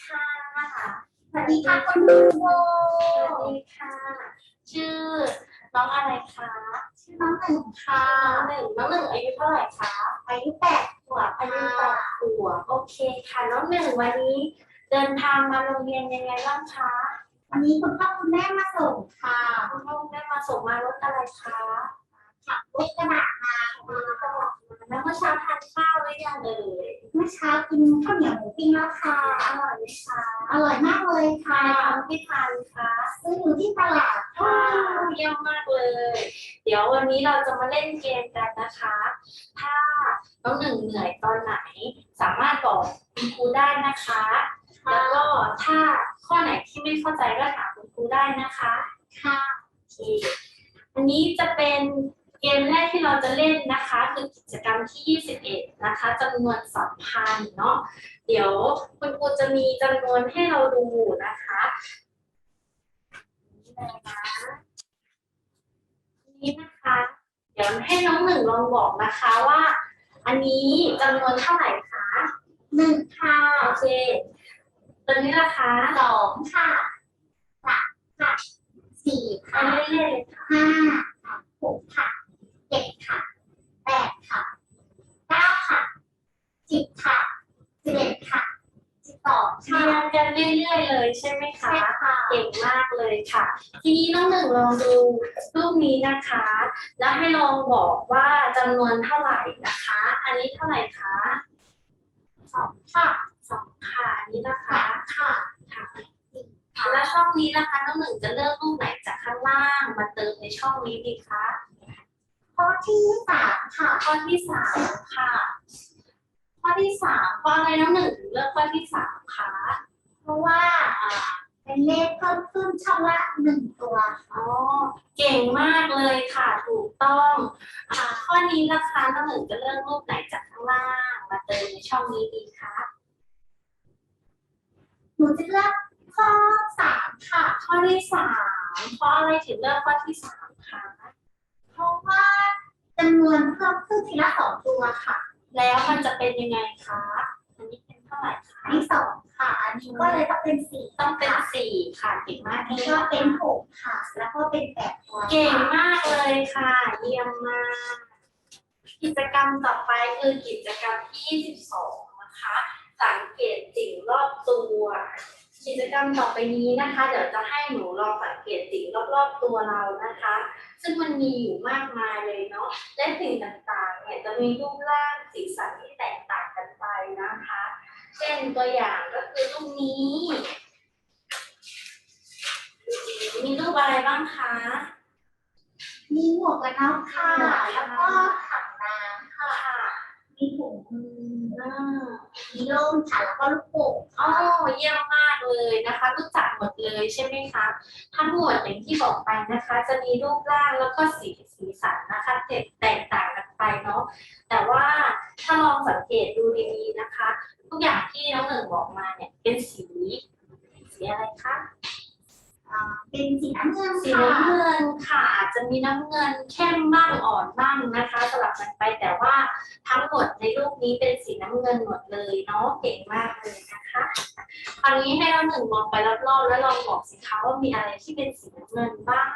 ค่ะสวัสดีค่ะคุณครูสวัสดีค่ะ ชื่อน้องอะไรคะชื่อน้องหนึ่งค่ะน้องหนึ่งน้องหนึ่งอายุเท่าไหร่คะอายุแปดขวบอายุค่ะแปดขวบโอเคค่ะน้องหนึ่งวันนี้ เดินทางมาโรงเรียนยังไงบ้างคะวันนี้คุณพ่อคุณแม่มาส่งค่ะคุณพ่อคุณแม่มาส่งมารถอะไรคะขับรถกระบะมามาตลอดมา แล้วเมื่อเช้าทานข้าวหรือยังเอ่ยเมื่อเช้ากินข้าวเหนียวหมูปิ้งแล้วค่ะอร่อยไหมคะอร่อยมากเลยค่ะทานไม่ทานคะซื้ออยู่ที่ตลาดว้าค่ะวเยี่ยมมากเลย เดี๋ยววันนี้เราจะมาเล่นเกมกันนะคะ ถ้าน้องหนึ่งเหนื่อยตอนไหน สามารถบอกคุณครูได้นะคะ แล้วก็ถ้าข้อไหนที่ไม่เข้าใจก็ถามคุณครูได้นะคะ ค่ะโอเคอันนี้จะเป็น เกมแรกที่เราจะเล่นนะคะ คือกิจกรรมที่ 21 นะคะจำนวนสัมพันธ์เนาะเดี๋ยวคุณครูจะมีจำนวนให้เราดูนะคะนี่เลยนะนี่นะคะ เดี๋ยวให้น้องหนึ่งลองบอกนะคะว่า อันนี้จำนวนเท่าไหร่คะหนึ่งค่ะโอเคตัวนี้ราคาสองค่ะสามค่ะสี่อัค่ะนนี้เรื่อยๆเลยค่ะห้าค่ะหกค่ะ เจ็ดค่ะแปดค่ะเก้าค่ะสิบค่ะสิบเอ็ดค่ะสิบสองเรีค่ะยนกันเรื่อยๆเลยใช่ไหมคะ ใช่ค่ะเก่งมากเลยค่ะ ทีนี้น้องหนึ่งลองดูรูปนี้นะคะ แล้วให้ลองบอกว่าจำนวนเท่าไหร่นะคะ อันนี้เท่าไหร่คะสองค่ะสองค่ะอันนี้นะคะสามค่ะค่ะแล้วช่องนี้นะคะน้องหนึ่งจะเลือกรูปไหนจากข้างล่างมาเติมในช่องนี้ดีคะข้อ ที่สามค่ะ ข้อที่สามค่ะ ข้อที่สามข้ออะไรน้องหนึ่งเลือกข้อที่สามคะเพราะว่าอ่าเป็นเลขเพิ่มขึ้นช่องละหนึ่งตัวค่ะอ๋อเก่งมากเลยค่ะถูกต้องอ่าข้อนี้นะคะน้องหนึ่งจะเลือกรูปไหนจากข้างล่างมาเติมในช่องนี้ดีคะหนูจะเลือกข้อสามค่ะ ข้อที่สามข้ออะไรถึงเลือกข้อที่สามคะเพราะว่า ทีละสองตัวค่ะ แล้วมันจะเป็นยังไงคะอันนี้เป็นเท่าไหร่คะอันนี้สองค่ะ อันนี้ก็เลยต้องเป็นสี่ต้องเป็นค่ะสี่ค่ะเก่งมากอันเลนี้ยก็เป็นหกค่ะ แล้วก็เป็นแปดตัวเก่งค่ะมากเลยค่ะ เยี่ยมมาก กิจกรรมต่อไปคือกิจกรรมที่22นะคะ สังเกตสิ่งรอบตัว กิจกรรมต่อไปนี้นะคะ เดี๋ยวจะให้หนูลองสังเกตสิ่งรอบๆตัวเรานะคะ ซึ่งมันมีอยู่มากมายเลยเนาะและสิ่งต่างๆเนี่ยจะมีรูปร่างสีสันที่แตกต่างกันไปนะคะ เช่นตัวอย่างก็คือรูปนี้ มีรูปอะไรบ้างคะมีหมวกกันน็อกค่ะ แล้วก็ถังน้ำค่ะค่ะมีถุงมือ อ่ามีร่มค่ะแล้วก็ลูกโป่งอ๋อเยี่ยมมากเลยนะคะรู้จักหมดเลยใช่ไหมคะทั้งหมดอย่างที่บอกไปนะคะ จะมีรูปร่างแล้วก็สีสีสันนะคะแตกแตกต่างกันไปเนาะแต่ว่าถ้าลองสังเกตดูดีๆนะคะ ทุกอย่างที่น้องหนึ่งบอกมาเนี่ยเป็นสีสีอะไรคะ อ่าเป็นสีน้ำเงินสีค่ะ น้ำเงินค่ะ อาจจะมีน้ำเงินเข้มบ้างอ่อนบ้างนะคะสลับกันไปแต่ว่าทั้งหมดในรูปนี้เป็นสีน้ำเงินหมดเลยเนาะเก่งมากเลยนะคะคราวนี้ให้เราหนึ่งมองไปรอบๆแล้วลองบอกสิคะว่ามีอะไรที่เป็นสีน้ำเงินบ้าง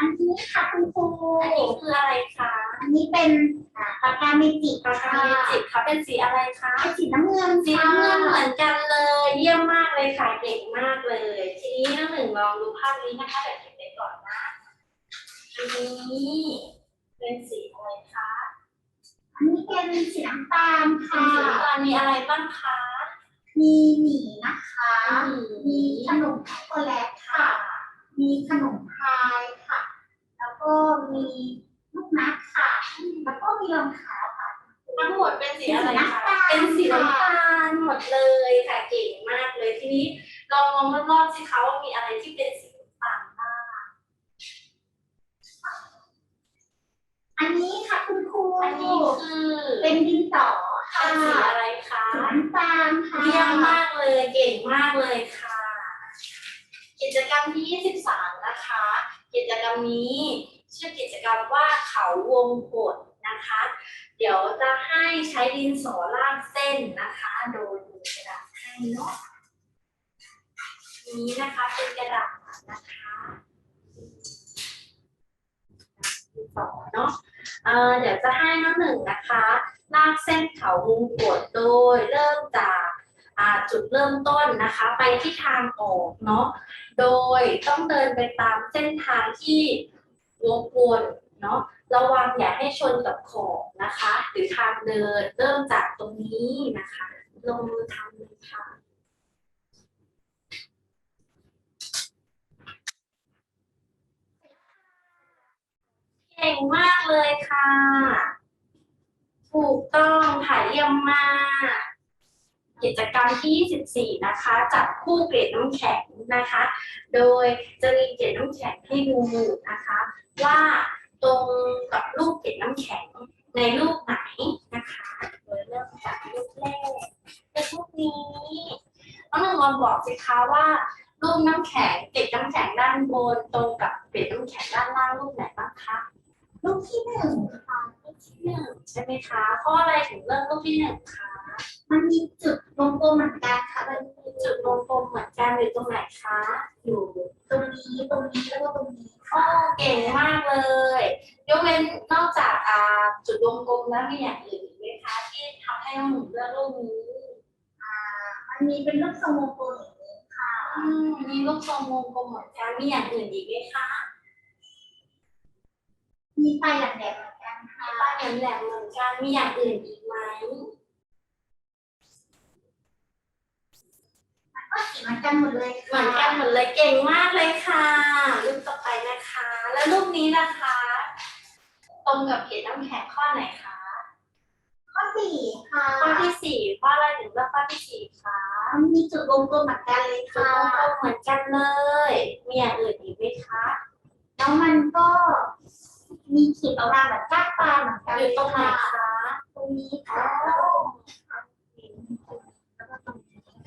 อันนี้ค่ะคุณครูอันนี้คืออะไรคะอันนี้เป็นอ่าปากกาเมจิกปากกาเมจิกคะเป็นสีอะไรคะเป็นสีน้ำเงินสีน้ำเงินเหมือนกันเลย เยี่ยมมากเลยค่ะเก่งมากเลย ทีนี้น้องหนึ่งลองดูภาพนี้นะคะเดี๋ยวเก็บไปก่อนนะอันนี้เป็นสีอะไรคะอันนี้เป็นสีน้ำตาลสีค่ะน้ำตาลมีอะไรบ้างคะมีหมี่นะคะ มีมีขนมช็อกโกแลตค่ะ มีขนมพายค่ะแล้ว ก็มีลูกนัดค่ะ แล้วก็มีรองเท้าค่ะ ทั้งหมดเป็นสีอะไรคะ เป็นสีน้ำตาลหมดเลยค่ะเก่งมากเลยทีนี้ลองมองรอบๆสิคะว่ามีอะไรที่เป็นสีน้ำตาลบ้างอันนี้ค่ะคุณครูอันนี้คือเป็นดินสอค่ะเป็นสีอะไรคะสีน้ำตาลค่ะเยี่ยมมากเลยเก่งมากเลยค่ะ กิจกรรมที่ 23 นะคะ กิจกรรมนี้ชื่อกิจกรรมว่าเขาวงกดนะคะ เดี๋ยวจะให้ใช้ดินสอลากเส้นนะคะ โดยมีกระดาษให้เนาะนี้นะคะเป็นกระดาษนะคะดินสอเนาะเดี๋ยวจะให้น้องหนึ่งนะคะลากเส้นเขาวงกดโดยเริ่มจาก จุดเริ่มต้นนะคะไปที่ทางออกเนาะ โดยต้องเดินไปตามเส้นทางที่วกวนเนาะระวังอย่าให้ชนกับขอบนะคะ หรือทางเดินเริ่มจากตรงนี้นะคะ ลงมือทำเลยค่ะเก่งมากเลยค่ะ ถูกต้องถ่ายเยี่ยมมาก กิจกรรมที่ 24 นะคะ จับคู่เกล็ดน้ำแข็งนะคะ โดยจะมีเกล็ดน้ำแข็งให้ดูนะคะ ว่าตรงกับรูปเกล็ดน้ำแข็งในรูปไหนนะคะ โดยเริ่มจากรูปแรกเป็นรูปนี้น้องหนึ่งลองบอกสิคะว่า รูปน้ำแข็งเกล็ดน้ำแข็งด้านบนตรงกับเกล็ดน้ำแข็งด้านล่างรูปไหนบ้างคะลูกที่หนึ่งค่ะรูปที่หนึ่งใช่ไหมคะเพราะอะไรถึงเลือกรูปที่หนึ่งคะ มันมีจุดวงกลมเหมือนกันค่ะ มันมีจุดวงกลมเหมือนกันอยู่ตรงไหนคะ อยู่ตรงนี้ ตรงนี้ แล้วก็ตรงนี้โอ้เก่งมากเลย ยกเว้นนอกจากอ่าจุดวงกลมแล้วมีอย่างอื่นอีกไหมคะที่ทำให้น้องหนูเลือกรูปนี้ อ่า มันมีเป็นรูปทรงวงกลมอย่างนี้ค่ะอืมมีรูปทรงวงกลมเหมือนกัน มีอย่างอื่นอีกไหมคะ มีไฟแหลมๆเหมือนกันค่ะมีป้ายแหลมๆเหมือนกัน มีอย่างอื่นอีกไหม ก็สีเหมือนกันหมดเลยเหมืค่ะอนกันหมดเลยเก่งมากเลยค่ะรูปต่อไปนะคะ แล้วรูปนี้นะคะ ตรงกับเกล็ดน้ำแข็งข้อไหนคะข้อสี่ค่ะข้อที่สี่ข้ออะไรถึงเลือกข้อที่สี่คะมันมีจุดวงกลมเหมือนกันเลยจุดค่ะวงกลมเหมือนกันเลย มีอย่างอื่นอีกไหมคะแล้วมันก็มีขีดออกมาแบบก้างปลาเหมือนกันอยู่ตรงไหนค่ะคะตรงนี้ค่ะ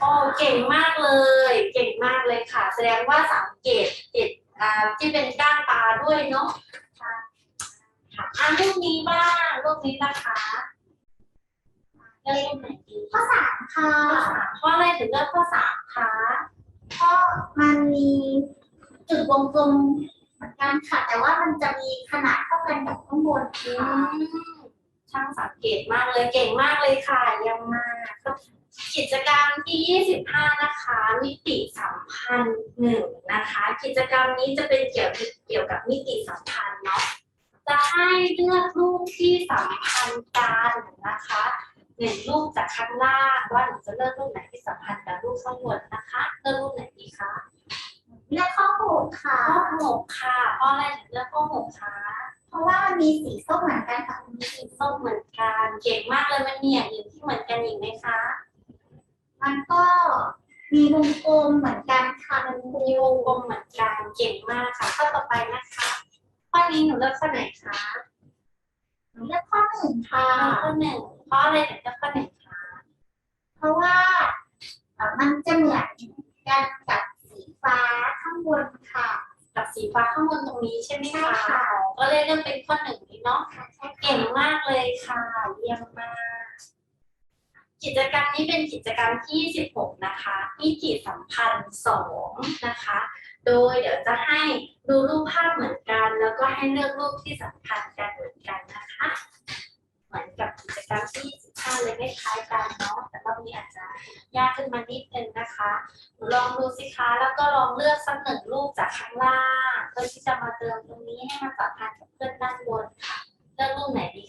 โอ้เก่งมากเลย เก่งมากเลยค่ะ แสดงว่าสังเกตเจ็ดอ่าที่เป็นก้านตาด้วยเนาะค่ะค่ะอ่ารูปนี้บ้างรูปนี้นะคะเลือกรูปไหนดีข้อสามค่ะข้อสามข้ออะไรถึงเลือกข้อสามคะเพราะมันมีจุดวงกลมเหมือนกันค่ะ แต่ว่ามันจะมีขนาดเท่ากันกับข้างบนอืค่ะมช่างสังเกตมากเลยเก่งมากเลยค่ะเยี่ยมมาก กิจกรรมที่ 25 นะคะ มิติสัมพันธ์หนึ่งนะคะ กิจกรรมนี้จะเป็นเกี่ยวกับเกี่ยวกับมิติสัมพันธ์เนาะจะให้เลือกรูปที่สัมพันธ์กันนะคะหนึ่งรูปจากข้างล่างว่าหนูจะเลือกรูปไหนที่สัมพันธ์กับรูปข้างบนนะคะเลือกรูปไหนดีคะเลือกข้อหกค่ะข้อหกค่ะเพราะอะไรถึงเลือกข้อหกคะเพราะว่ามันมีสีส้มเหมือนกันค่ะมีสีส้มเหมือนกันเก่งมากเลยมันมีอย่างอื่นที่เหมือนกันอีกไหมคะ มันก็มีวงกลมเหมือนกันค่ะมันมีวงกลมเหมือนกันเก่งมากค่ะ ข้อต่อไปนะคะข้อนี้หนูเลือกข้อไหนคะเลือกข้อหนึ่งค่ะข้อหนึ่งเพราะอะไรถึงเลือกข้อหนึ่งคะเพราะว่าเอ่อมันจะเหมือนกันกับสีฟ้าข้างบนค่ะ กับสีฟ้าข้างบนตรงนี้ใช่ไหมใช่คะค่ะอ๋อก็เลยเลือกเป็นข้อหนึ่งนี้เนาะค่ะใช่เก่งมากเลยค่ะเยี่ยมมาก กิจกรรมนี้เป็นกิจกรรมที่ 16 นะคะมิติสัมพันธ์ 2 นะคะ โดยเดี๋ยวจะให้ดูรูปภาพเหมือนกัน แล้วก็ให้เลือกรูปที่สัมพันธ์กันเหมือนกันนะคะ เหมือนกับกิจกรรมที่ 15 เลยไม่คล้ายกันเนาะ แต่รอบนี้อาจจะยากขึ้นมานิดนึงนะคะ ลองดูสิคะแล้วก็ลองเลือกสักหนึ่งรูปจากข้างล่างเพื่อที่จะมาเติมตรงนี้ให้มันสัมพันธ์กับเพื่อนด้านบนค่ะ เลือกรูปไหนดี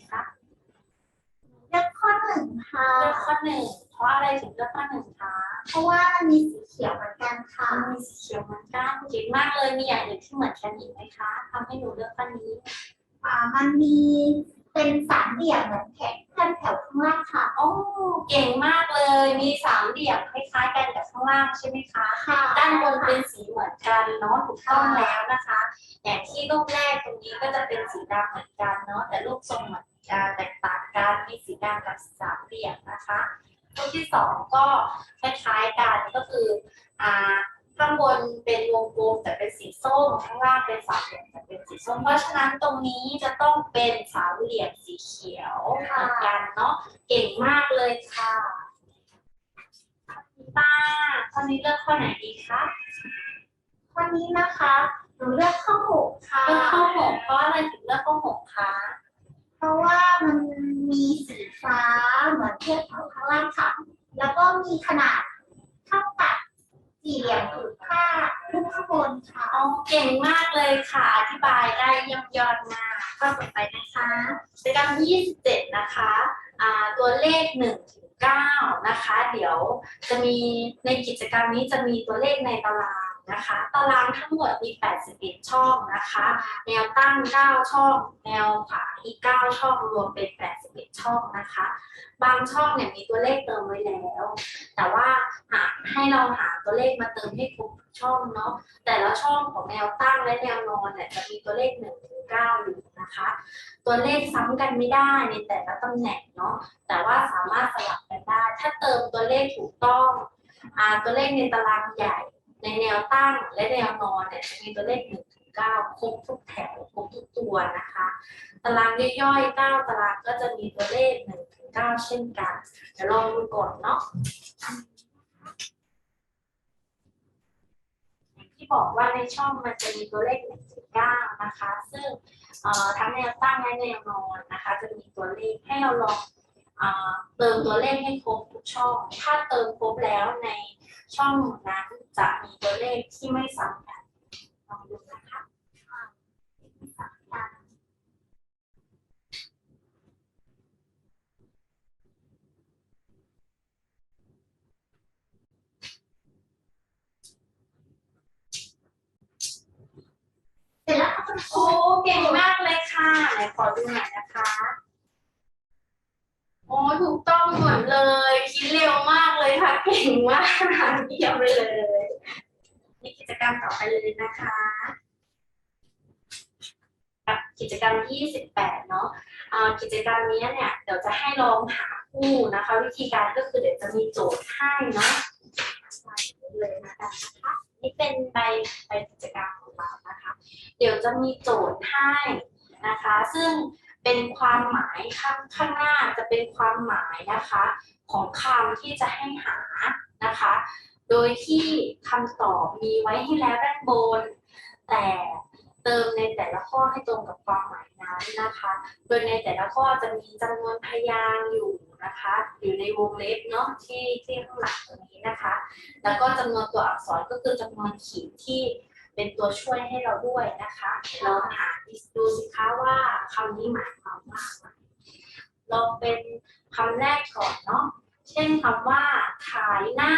นึ่งค่ะ เลือกข้อหนึ่งเพราะอะไรถึงเลือกข้อหนึ่งคะเพราะว่ามันมีสีเขียวเหมือนกันค่ะมีสีเขียวเหมือนกันเก่งมากเลยมีอย่างอื่นที่เหมือนกันอีกไหมคะทำให้หนูเลือกข้อนี้ อ่ามันมี เป็นสามเหลี่ยมเหมือนแขนเพื่อนแถวข้างล่างค่ะ โอ้เก่งมากเลย มีสามเหลี่ยมคล้ายๆกันกับข้างล่างใช่ไหมคะ ค่ะ ด้านบนเป็นสีเหมือนกันเนาะถูกต้องแล้วนะคะอย่างที่รูปแรกตรงนี้ก็จะเป็นสีดำเหมือนกันเนาะแต่รูปทรงเหมือนกันแตกต่างกันมีสีดำกับสามเหลี่ยมนะคะรูปที่สองก็คล้ายๆกันก็คืออ่า ข้างบนเป็นวงกลมแต่เป็นสีส้มข้างล่างเป็นสามเหลี่ยมแต่เป็นสีส้มเพราะฉะนั้นตรงนี้จะต้องเป็นสามเหลี่ยมสีเขียวเหมือนกันเนาะเก่งมากเลยค่ะคุณป้าตอนนี้เลือกข้อไหนดีคะวันนี้นะคะหนูเลือกข้อหกค่ะเลือกข้อหกเพราะอะไรถึงเลือกข้อหกคะเพราะว่ามันมีสีฟ้าเหมือนเทียบของข้างล่างค่ะ แล้วก็มีขนาดเท่ากับ สี่เหลี่ยมผืนผ้าลูกข้างบนค่ะอ๋อเก่งมากเลยค่ะ อธิบายได้เยี่ยมยอดมากข้อต่อไปนะคะกิจกรรมที่27 นะคะอ่าตัวเลข1ถึง9นะคะ เดี๋ยวจะมีในกิจกรรมนี้จะมีตัวเลขในตาราง นะคะ ตารางทั้งหมดมี 81 ช่องนะคะ แนวตั้ง 9 ช่อง แนวขวาอีก 9 ช่องรวมเป็น 81 ช่องนะคะ บางช่องเนี่ยมีตัวเลขเติมไว้แล้ว แต่ว่าหาให้เราหาตัวเลขมาเติมให้ครบช่องเนาะ แต่ละช่องของแนวตั้งและแนวนอนเนี่ยจะมีตัวเลข1ถึง9อยู่นะคะ ตัวเลขซ้ำกันไม่ได้ในแต่ละตำแหน่งเนาะ แต่ว่าสามารถสลับกันได้ ถ้าเติมตัวเลขถูกต้องอ่าตัวเลขในตารางใหญ่ ในแนวตั้งและแนวนอนเนี่ยจะมีตัวเลข1ถึง9ครบทุกแถวครบทุกตัวนะคะ ตารางย่อยๆ9ตารางก็จะมีตัวเลข1ถึง9เช่นกัน เดี๋ยวลองดูก่อนเนาะที่บอกว่าในช่องมันจะมีตัวเลข1ถึง9นะคะ ซึ่งทั้งแนวตั้งและแนวนอนนะคะ จะมีตัวเลขให้เราลอง เติมตัวเลขให้ครบทุกช่อง ถ้าเติมครบแล้วในช่องนั้นจะมีตัวเลขที่ไม่ซ้ำกันลองดูนะคะเสร็จแล้วค่ะคุณครูโอ้เก่งมากเลยค่ะ ไหนขอดูหน่อยนะคะ โอ้ถูกต้องหมดเลย คิดเร็วมากเลยค่ะเก่งมากเยี่ยมไปเลยนี่กิจกรรมต่อไปเลยนะคะกับกิจกรรมที่28เนาะอ่ากิจกรรมนี้เนี่ย เดี๋ยวจะให้ลองหาคู่นะคะ วิธีการก็คือเดี๋ยวจะมีโจทย์ให้เนาะเลยนะคะนี่เป็นใบใบกิจกรรมของเรานะคะ เดี๋ยวจะมีโจทย์ให้นะคะ ซึ่ง เป็นความหมายข้างข้างหน้าจะเป็นความหมายนะคะ ของคำที่จะให้หานะคะ โดยที่คำตอบมีไว้ให้แล้วด้านบน แต่เติมในแต่ละข้อให้ตรงกับความหมายนั้นนะคะ โดยในแต่ละข้อจะมีจำนวนพยางค์อยู่นะคะ อยู่ในวงเล็บเนาะที่ที่ข้างหลังตรงนี้นะคะ แล้วก็จำนวนตัวอักษรก็คือจำนวนขีดที่ เป็นตัวช่วยให้เราด้วยนะคะลองหาดูสิคะว่าคำนี้หมายความว่าอะไรลองเป็นคำแรกก่อนเนาะเช่นคำว่าขายหน้า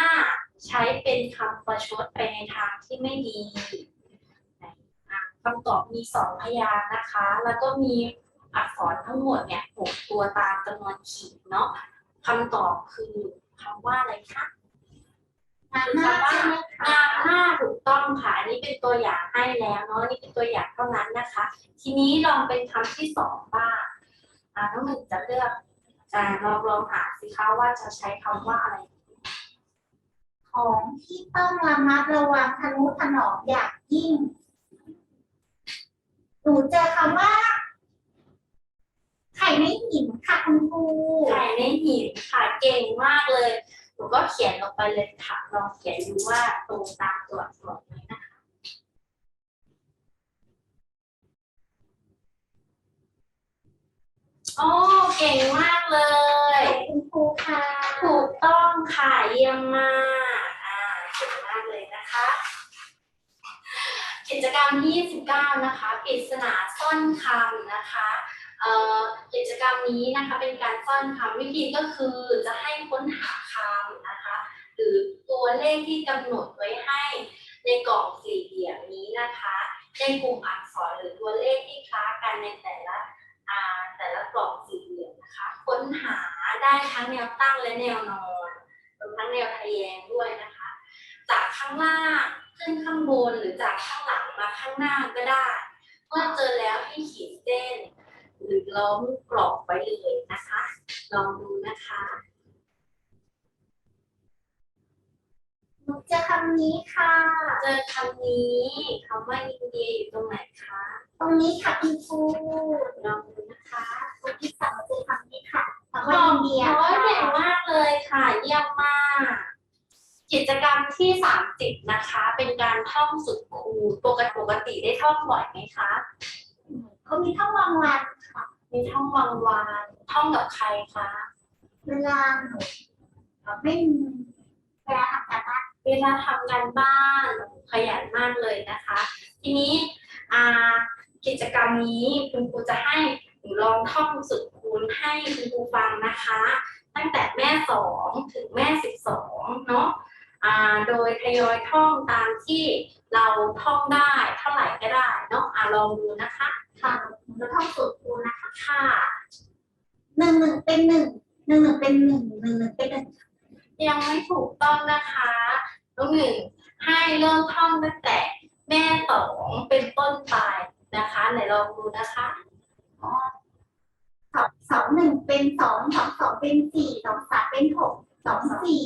ใช้เป็นคำประชดไปในทางที่ไม่ดีคำตอบมีสองพยางค์นะคะ แล้วก็มีอักษรทั้งหมดเนี่ยหกตัวตามจำนวนขีดเนาะคำตอบคือคำว่าอะไรคะ งานหน้าใช่ไหมคะงามหน้าถูกต้องค่ะอันนี้เป็นตัวอย่างให้แล้วเนาะนี่เป็นตัวอย่างเท่านั้นนะคะ ทีนี้ลองเป็นคำที่สองบ้างอ่าน้องหนึ่งจะเลือกอ่าลองลองหาสิคะว่าจะใช้คำว่าอะไร ของที่ต้องระมัดระวังทะนุถนอมอย่างยิ่งหนูเจอคำว่าไข่ไม่หินค่ะคุณครูไข่ในหินค่ะเก่งมากเลย หนูก็เขียนลงไปเลยค่ะ ลองเขียนดูว่าตรงตามตัวอักษรไหมนะคะ โอ้ เก่งมากเลย คุณครูค่ะ ถูกต้องค่ะเยี่ยมมาก อ่าเก่งมากเลยนะคะ กิจกรรมที่ 29 นะคะปริศนาซ่อนคำนะคะเอ่อ กิจกรรมนี้นะคะเป็นการซ่อนคำวิธีก็คือจะให้ค้นหาคำนะคะ หรือตัวเลขที่กำหนดไว้ให้ในกล่องสี่เหลี่ยมนี้นะคะ ในกลุ่มอักษรหรือตัวเลขที่คล้ากันในแต่ละอ่าแต่ละกล่องสี่เหลี่ยมนะคะ ค้นหาได้ทั้งแนวตั้งและแนวนอนรวมทั้งแนวทะแยงด้วยนะคะ จากข้างล่างขึ้นข้างบนหรือจากข้างหลังมาข้างหน้าก็ได้ เมื่อเจอแล้วให้ขีดเส้น หรือ ล้อมกรอบไว้เลยนะคะ ลองดูนะคะหนูเจอคำำนี้ค่ะ เจอคำนี้คำว่าอินเดียอยู่ตรงไหนคะ ตรงนี้ค่ะคุณครูลองดูนะคะคุณที่สองคือคำนี้ค่ะคำขว่าออิบนเดียโอ้ยค่ะเก่งมากเลยค่ะ เยี่ยมมาก กิจกรรมที่สามสิบนะคะ เป็นการท่องสุดคูณปกติปกติได้ท่องบ่อยไหมคะ เขามีท่องวางวันค่ะ มีท่องวางวานท่องกับใครคะเวลาหนูไม่มีเวลาทำการบ้านเวลาทำการบ้านขยันมากเลยนะคะ ทีนี้อากิจกรรมนี้คุณครูจะให้หนูลองท่องสุดคูณให้คุณครูฟังนะคะ ตั้งแต่แม่สองถึงแม่สิบสองเนาะอ่าโดยทยอยท่องตามที่เราท่องได้เท่าไหร่ก็ได้เนาะอ่าลองดูนะคะ ค่ะหนูท่องสูตรครูนะคะค่ะหนึ่งหนึ่งเป็นหนึ่งหนึ่งหนึ่งเป็นหนึ่งหนึ่งหนึ่งเป็นหนึ่งยังไม่ถูกต้องนะคะน้องหนึ่งให้เริ่มท่องตั้งแต่แม่สองเป็นต้นไปนะคะไหนลองดูนะคะสองสองหนึ่งเป็นสองสองสองเป็นสี่สองสามเป็นหกสองสี่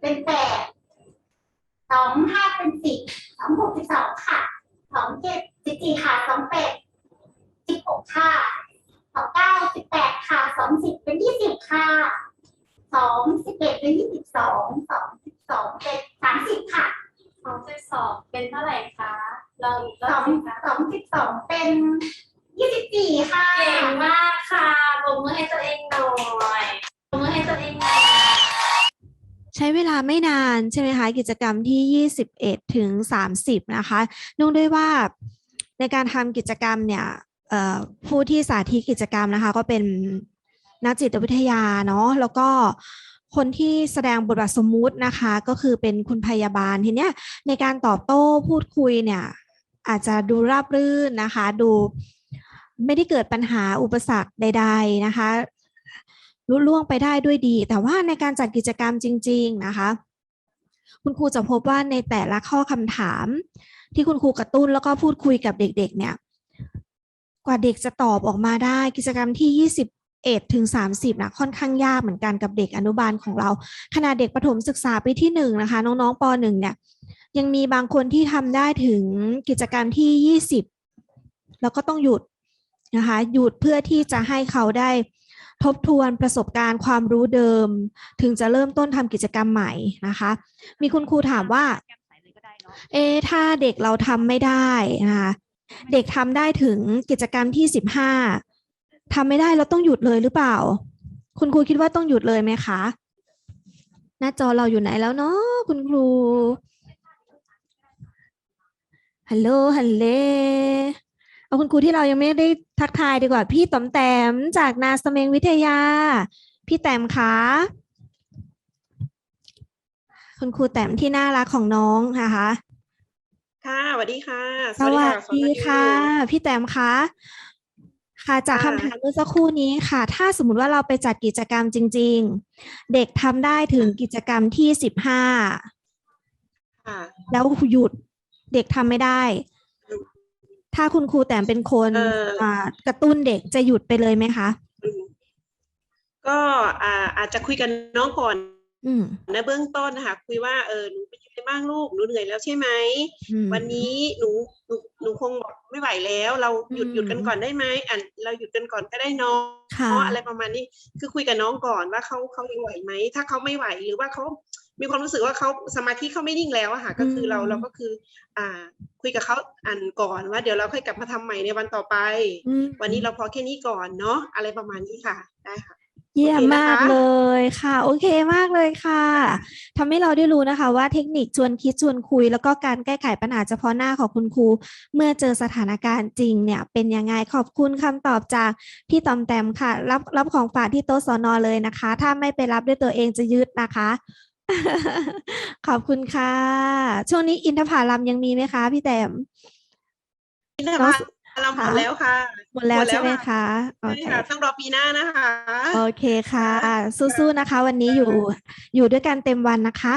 เป็นแปดสองห้าเป็นสิบสองหกสิบสองค่ะสองเจ็ดสิบสี่ค่ะสองแปด สิบหกค่ะสองเก้าสิบแปดค่ะสองสิบเป็นยี่สิบค่ะสองสิบเอ็ดเป็นยี่สิบสองสองสิบสองเป็นสามสิบค่ะสองสิบสองเป็นเท่าไหร่คะลองอีกรสอบงสิคะสองสิบสองเป็นยี่สิบสี่ค่ะเก่งมากค่ะปรบมือให้ตัวเองหน่อยปรบมือให้ตัวเองหน่อยใช้เวลาไม่นานใช่ไหมคะกิจกรรมที่ 21 ถึง 30 นะคะนื่งด้วยว่าในการทำกิจกรรมเนี่ย ผู้ที่สาธิตกิจกรรมนะคะ ก็เป็นนักจิตวิทยาเนาะแล้วก็คนที่แสดงบทบาทสมมุตินะคะ ก็คือเป็นคุณพยาบาลทีเนี้ยในการตอบโต้พูดคุยเนี่ยอาจจะดูราบรื่นนะคะ ดูไม่ได้เกิดปัญหาอุปสรรคใด ๆนะคะลุล่วงไปได้ด้วยดี แต่ว่าในการจัดกิจกรรมจริง ๆนะคะ คุณครูจะพบว่าในแต่ละข้อคำถาม ที่คุณครูกระตุ้นแล้วก็พูดคุยกับเด็ก ๆ เนี่ย กว่าเด็กจะตอบออกมาได้กิจกรรมที่ 21ถึง30นะค่อนข้างยากเหมือนกันกับเด็กอนุบาลของเราขณะเด็กประถมศึกษาปีที่หนึ่งนะคะน้องๆปหนึ่งเนี่ยยังมีบางคนที่ทำได้ถึงกิจกรรมที่ 20 แล้วก็ต้องหยุดนะคะหยุดเพื่อที่จะให้เขาได้ทบทวนประสบการณ์ความรู้เดิม ถึงจะเริ่มต้นทำกิจกรรมใหม่นะคะ มีคุณครูถามว่า เอ๊ะถ้าเด็กเราทำไม่ได้นะคะ เด็กทำได้ถึงกิจกรรมที่สิบห้าทำไม่ได้เราต้องหยุดเลยหรือเปล่า คุณครูคิดว่าต้องหยุดเลยไหมคะหน้าจอเราอยู่ไหนแล้วเนาะคุณครูฮัลโหลฮัลโหลเอาคุณครูที่เรายังไม่ได้ทักทายดีกว่า พี่ต๋อมแต้มจากนาสเมงวิทยา พี่แต้มคะคุณครูแต้มที่น่ารักของน้องนะคะ ค่ะสวัสดีค่ะ สวัสดีสค่ะ พี่แต้มคะค่ะจากค่ะคำถามเมื่อสักครู่นี้ค่ะ ถ้าสมมติว่าเราไปจัดกิจกรรมจริง ๆ เด็กทำได้ถึงกิจกรรมที่สิบห้าค่ะแล้วหยุดเด็กทำไม่ได้ ถ้าคุณครูแต้มเป็นคนเอ่ออ่ากระตุ้นเด็กจะหยุดไปเลยไหมคะอืมก็อ่าอาจจะคุยกันน้องก่อน อืมนะเบื้องต้นนะคะคุยว่าเออหนูเป็นยังไงบ้างลูกหนูเหนื่อยแล้วใช่ไหมอืมวันนี้หนูหนูหนูคงบอกไม่ไหวแล้ว เราหยุดอืมหยุดกันก่อนได้ไหมอะเราหยุดกันก่อนก็ได้เน้องค่ะอะไรประมาณนี้คือคุยกับน้องก่อนว่าเขาเขายังไหวไหมถ้าเขาไม่ไหวหรือว่าเขามีความรู้สึกว่าเขาสมาธิเขาไม่นิ่งแล้วอะค่ะก็คือเราอืมเราก็คือ อ่า คุยกับเขาอ่านก่อนว่าเดี๋ยวเราค่อยกลับมาทำใหม่ในวันต่อไปอืมวันนี้เราพอแค่นี้ก่อนเนาะอะไรประมาณนี้ค่ะได้ค่ะ เยี่ยมโอเคนะคะมากเลยค่ะ โอเคมากเลยค่ะทำให้เราได้รู้นะคะ ว่าเทคนิคชวนคิดชวนคุย แล้วก็การแก้ไขปัญหาเฉพาะหน้าของคุณครู เมื่อเจอสถานการณ์จริงเนี่ย เป็นยังไงขอบคุณคำตอบจากพี่ตอมแตมค่ะ รับรับของฝากที่โต๊ะสอนอเลยนะคะ ถ้าไม่ไปรับด้วยตัวเองจะยึดนะคะ ขอบคุณค่ะ ช่วงนี้อินทผลัมยังมีไหมคะ พี่แตมอินทผ น้องลัมหมดแล้วค่ะ หมดแล้วหมดแล้วใช่ไหมค่ะคะโอใช่เคค่ะต้องรอปีหน้านะคะ โอเคค่ะ สู้ๆนะคะ วันนี้อยู่อยู่ด้วยกันเต็มวันนะคะ